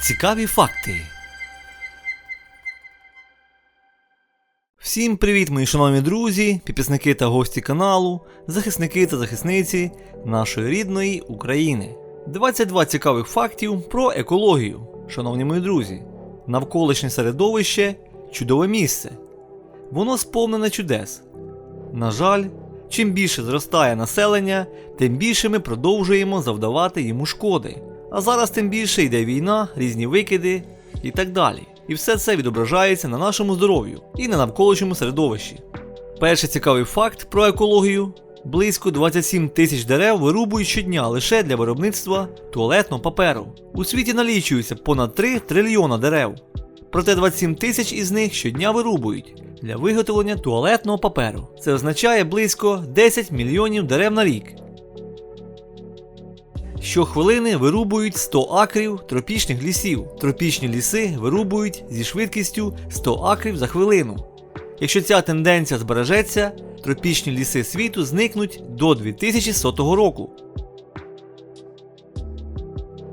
Цікаві факти. Всім привіт, мої шановні друзі, підписники та гості каналу, захисники та захисниці нашої рідної України. 22 цікавих фактів про екологію, шановні мої друзі. Навколишнє середовище чудове місце. Воно сповнене чудес. На жаль, чим більше зростає населення, тим більше ми продовжуємо завдавати йому шкоди. А зараз тим більше йде війна, різні викиди і так далі. І все це відображається на нашому здоров'ю і на навколишньому середовищі. Перший цікавий факт про екологію: близько 27 тисяч дерев вирубують щодня лише для виробництва туалетного паперу. У світі налічується понад 3 трильйона дерев. Проте 27 тисяч із них щодня вирубують для виготовлення туалетного паперу. Це означає близько 10 мільйонів дерев на рік. Щохвилини вирубують 100 акрів тропічних лісів. Тропічні ліси вирубують зі швидкістю 100 акрів за хвилину. Якщо ця тенденція збережеться, тропічні ліси світу зникнуть до 2100 року.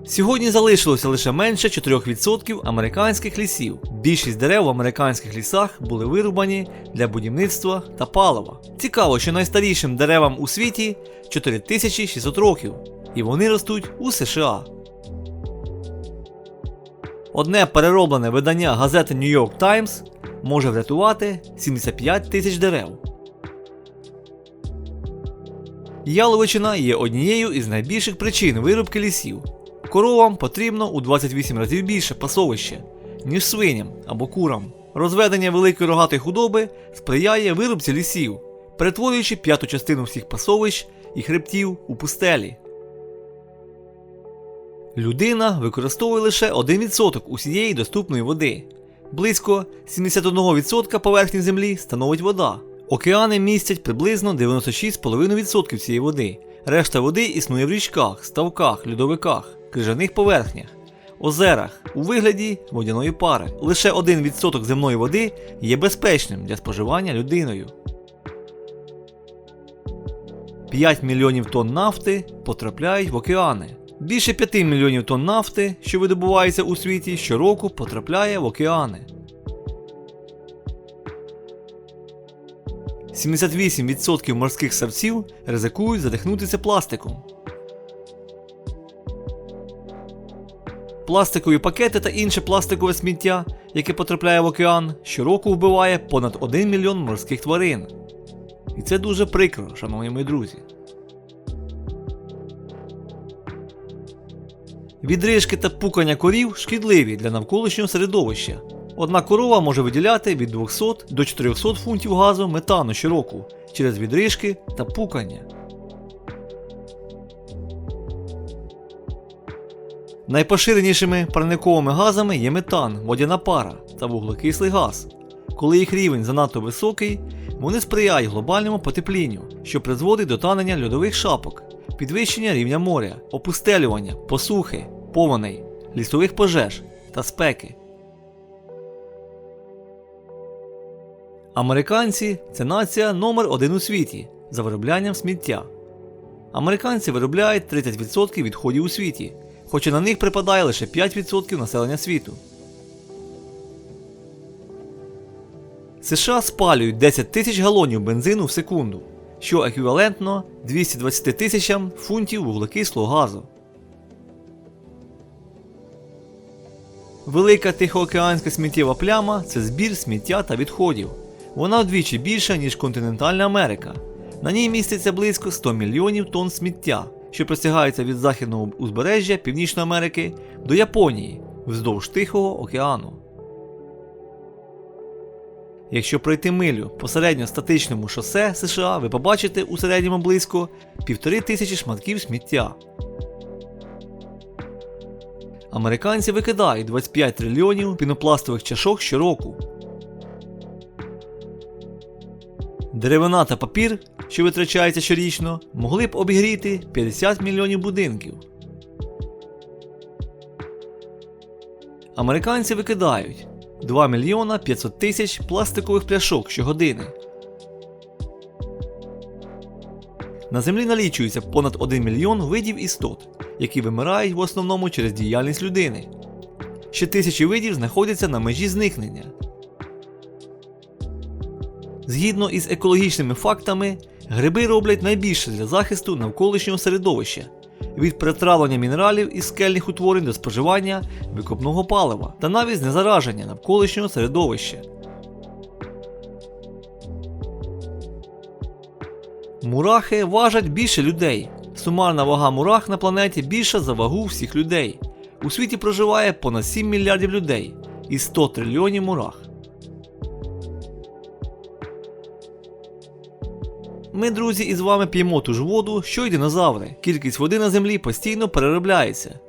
Сьогодні залишилося лише менше 4% американських лісів. Більшість дерев в американських лісах були вирубані для будівництва та палива. Цікаво, що найстарішим деревам у світі 4600 років, і вони ростуть у США. Одне перероблене видання газети New York Times може врятувати 75 тисяч дерев. Яловичина є однією із найбільших причин вирубки лісів. Коровам потрібно у 28 разів більше пасовище, ніж свиням або курам. Розведення великої рогатої худоби сприяє вирубці лісів, перетворюючи п'яту частину всіх пасовищ і хребтів у пустелі. Людина використовує лише 1% усієї доступної води. Близько 71% поверхні землі становить вода. Океани містять приблизно 96,5% цієї води. Решта води існує в річках, ставках, льодовиках, крижаних поверхнях, озерах у вигляді водяної пари. Лише 1% земної води є безпечним для споживання людиною. 5 мільйонів тонн нафти потрапляють в океани. Більше 5 мільйонів тонн нафти, що видобувається у світі, щороку потрапляє в океани. 78% морських савців ризикують задихнутися пластиком. Пластикові пакети та інше пластикове сміття, яке потрапляє в океан, щороку вбиває понад 1 мільйон морських тварин. І це дуже прикро, шановні мої друзі. Відрижки та пукання корів шкідливі для навколишнього середовища. Одна корова може виділяти від 200 до 400 фунтів газу метану щороку через відрижки та пукання. Найпоширенішими парниковими газами є метан, водяна пара та вуглекислий газ. Коли їх рівень занадто високий, вони сприяють глобальному потеплінню, що призводить до танення льодових шапок, підвищення рівня моря, опустелювання, посухи, повеней, лісових пожеж та спеки. Американці це нація номер один у світі за вироблянням сміття. Американці виробляють 30% відходів у світі, хоча на них припадає лише 5% населення світу. США спалюють 10 тисяч галонів бензину в секунду, що еквівалентно 220 тисячам фунтів вуглекислого газу. Велика Тихоокеанська сміттєва пляма це збір сміття та відходів. Вона вдвічі більша, ніж континентальна Америка. На ній міститься близько 100 мільйонів тонн сміття, що простягається від західного узбережжя Північної Америки до Японії вздовж Тихого океану. Якщо пройти милю по середньостатичному шосе США, ви побачите у середньому близько півтори тисячі шматків сміття. Американці викидають 25 трильйонів пінопластових чашок щороку. Деревина та папір, що витрачається щорічно, могли б обігріти 50 мільйонів будинків. Американці викидають 2 мільйона 500 тисяч пластикових пляшок щогодини. На землі налічується понад 1 мільйон видів істот, які вимирають в основному через діяльність людини. ще тисячі видів знаходяться на межі зникнення. Згідно із екологічними фактами, гриби роблять найбільше для захисту навколишнього середовища від перетравлення мінералів із скельних утворень до споживання викопного палива та навіть знезараження навколишнього середовища. Мурахи важать більше людей. Сумарна вага мурах на планеті більша за вагу всіх людей. У світі проживає понад 7 мільярдів людей і 100 трильйонів мурах. Ми, друзі, із вами п'ємо ту ж воду, що й динозаври. Кількість води на землі постійно переробляється.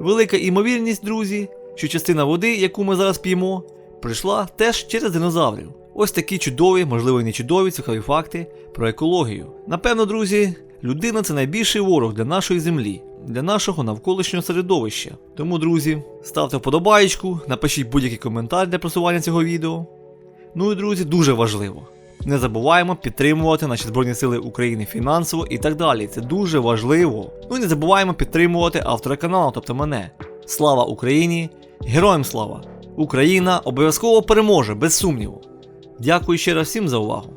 Велика імовірність, друзі, що частина води, яку ми зараз п'ємо, прийшла теж через динозаврів. Ось такі чудові, можливо, і не чудові цікаві факти про екологію. Напевно, друзі, людина це найбільший ворог для нашої землі, для нашого навколишнього середовища. Тому, друзі, ставте вподобаєчку, напишіть будь-який коментар для просування цього відео. Ну і друзі, дуже важливо. Не забуваємо підтримувати наші Збройні Сили України фінансово і так далі. Це дуже важливо. Ну і не забуваємо підтримувати автора каналу, тобто мене. Слава Україні! Героям слава! Україна обов'язково переможе, без сумніву. Дякую ще раз всім за увагу.